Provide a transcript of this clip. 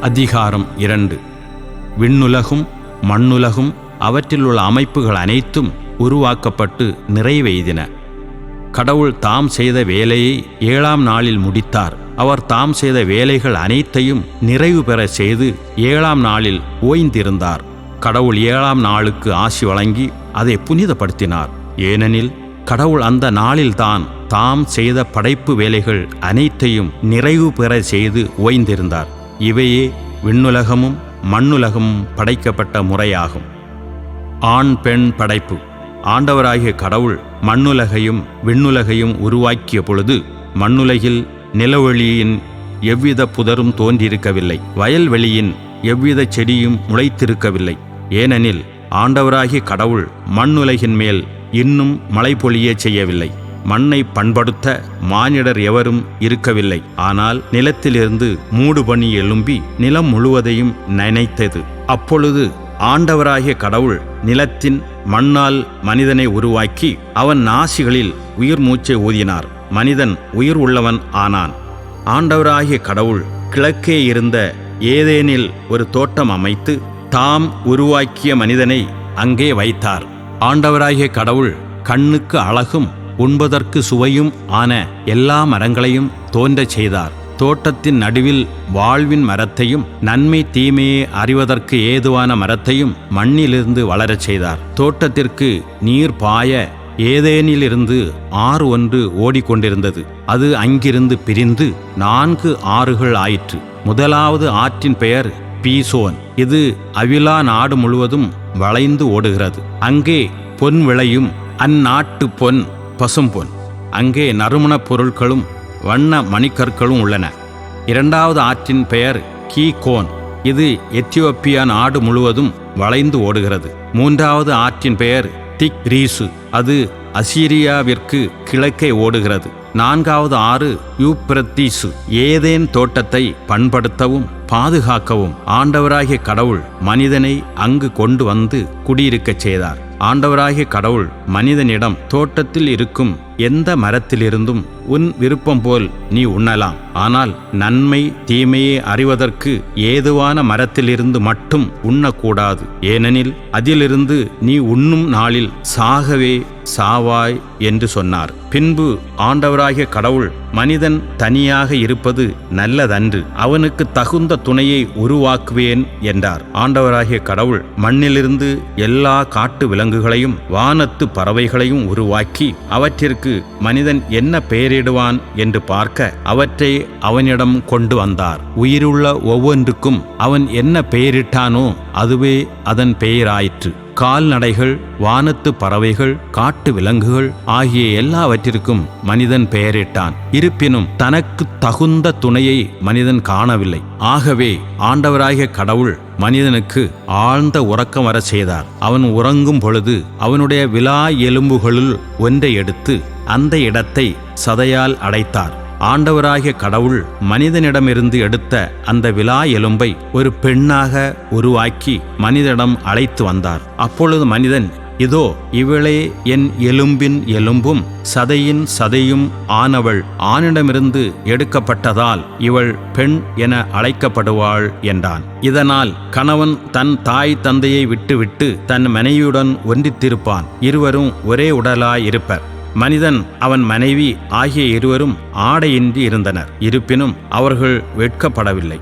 அதிகாரம் இரண்டு. விண்ணுலகும் மண்ணுலகும் அவற்றிலுள்ள அமைப்புகள் அனைத்தும் உருவாக்கப்பட்டு நிறைவெய்தின. கடவுள் தாம் செய்த வேலையை ஏழாம் நாளில் முடித்தார். அவர் தாம் செய்த வேலைகள் அனைத்தையும் நிறைவு பெற செய்து ஏழாம் நாளில் ஓய்ந்திருந்தார். கடவுள் ஏழாம் நாளுக்கு ஆசி வழங்கி அதை புனிதப்படுத்தினார். ஏனெனில் கடவுள் அந்த நாளில்தான் தாம் செய்த படைப்பு வேலைகள் அனைத்தையும் நிறைவு பெற செய்து ஓய்ந்திருந்தார். இவையே விண்ணுலகமும் மண்ணுலகமும் படைக்கப்பட்ட முறையாகும். ஆண் பெண் படைப்பு. ஆண்டவராகிய கடவுள் மண்ணுலகையும் விண்ணுலகையும் உருவாக்கிய பொழுது மண்ணுலகில் நிலவெளியின் எவ்வித புதரும் தோன்றியிருக்கவில்லை. வயல்வெளியின் எவ்வித செடியும் முளைத்திருக்கவில்லை. ஏனெனில் ஆண்டவராகிய கடவுள் மண்ணுலகின் மேல் இன்னும் மழை பொழிய செய்யவில்லை. மண்ணை பண்படுத்த மானிடர் எவரும் இருக்கவில்லை. ஆனால் நிலத்திலிருந்து மூடுபனி எழும்பி நிலம் முழுவதையும் நினைத்தது. அப்பொழுது ஆண்டவராகிய கடவுள் நிலத்தின் மண்ணால் மனிதனை உருவாக்கி அவன் நாசிகளில் உயிர் மூச்சை ஊதினார். மனிதன் உயிர் உள்ளவன் ஆனான். ஆண்டவராகிய கடவுள் கிழக்கே இருந்த ஏதேனில் ஒரு தோட்டம் அமைத்து தாம் உருவாக்கிய மனிதனை அங்கே வைத்தார். ஆண்டவராகிய கடவுள் கண்ணுக்கு அழகும் உண்பதற்கு சுவையும் ஆன எல்லா மரங்களையும் தோன்றச் செய்தார். தோட்டத்தின் நடுவில் வாழ்வின் மரத்தையும் நன்மை தீமையை அறிவதற்கு ஏதுவான மரத்தையும் மண்ணிலிருந்து வளரச் செய்தார். தோட்டத்திற்கு நீர் பாய ஏதேனிலிருந்து ஆறு ஒன்று ஓடிக்கொண்டிருந்தது. அது அங்கிருந்து பிரிந்து நான்கு ஆறுகள் ஆயிற்று. முதலாவது ஆற்றின் பெயர் பீசோன். இது அவிலா நாடு முழுவதும் வளைந்து ஓடுகிறது. அங்கே பொன் விளையும். அந்நாட்டு பொன் பசும்பொன். அங்கே நறுமணப் பொருட்களும் வண்ண மணிக்கற்களும் உள்ளன. இரண்டாவது ஆற்றின் பெயர் கீகோன் இது எத்தியோப்பியா நாடு முழுவதும் வளைந்து ஓடுகிறது. மூன்றாவது ஆற்றின் பெயர் திக் ரீசு. அது அசீரியாவிற்கு கிழக்கே ஓடுகிறது. நான்காவது ஆறு யூப்ரத்தீசு. ஏதேன் தோட்டத்தை பண்படுத்தவும் பாதுகாக்கவும். ஆண்டவராகிய கடவுள் மனிதனை அங்கு கொண்டு வந்து குடியிருக்கச் செய்தார். ஆண்டவராகிய கடவுள் மனிதனிடம் தோட்டத்தில் இருக்கும் எந்த மரத்திலிருந்தும் உன் விருப்பம் போல் நீ உண்ணலாம். ஆனால் நன்மை தீமையை அறிவதற்கு ஏதுவான மரத்திலிருந்து மட்டும் உண்ணக்கூடாது. ஏனெனில் அதிலிருந்து நீ உண்ணும் நாளில் சாகவே சாவாய் என்று சொன்னார். பின்பு ஆண்டவராகிய கடவுள் மனிதன் தனியாக இருப்பது நல்லதன்று. அவனுக்கு தகுந்த துணையை உருவாக்குவேன் என்றார். ஆண்டவராகிய கடவுள் மண்ணிலிருந்து எல்லா காட்டு விலங்குகளையும் வானத்து பறவைகளையும் உருவாக்கி அவற்றிற்கு மனிதன் என்ன பெயரிடுவான் என்று பார்க்க அவற்றை அவனிடம் கொண்டு வந்தார். உயிருள்ள ஒவ்வொன்றுக்கும் அவன் என்ன பெயரிட்டானோ அதுவே அதன் பெயராயிற்று. கால்நடைகள் வானத்து பறவைகள் காட்டு விலங்குகள் ஆகிய எல்லாவற்றிற்கும் மனிதன் பெயரிட்டான். இருப்பினும் தனக்கு தகுந்த துணையை மனிதன் காணவில்லை. ஆகவே ஆண்டவராகிய கடவுள் மனிதனுக்கு ஆழ்ந்த உறக்கம் வர செய்தார். அவன் உறங்கும் பொழுது அவனுடைய விலா எலும்புகளுள் ஒன்றை எடுத்து அந்த இடத்தை சதையால் அடைத்தார். ஆண்டவராகிய கடவுள் மனிதனிடமிருந்து எடுத்த அந்த விலா எலும்பை ஒரு பெண்ணாக உருவாக்கி மனிதனிடம் அழைத்து வந்தார். அப்பொழுது மனிதன் இதோ இவளே என் எலும்பின் எலும்பும் சதையின் சதையும் ஆனவள் ஆணிடமிருந்து எடுக்கப்பட்டதால் இவள் பெண் என அழைக்கப்படுவாள் என்றான். இதனால் கணவன் தன் தாய் தந்தையை விட்டுவிட்டு தன் மனைவியுடன் ஒன்றித்திருப்பான். இருவரும் ஒரே உடலாய் இருப்பர். மனிதன் அவன் மனைவி ஆகிய இருவரும் ஆடையின்றி இருந்தனர். இருப்பினும் அவர்கள் வெட்கப்படவில்லை.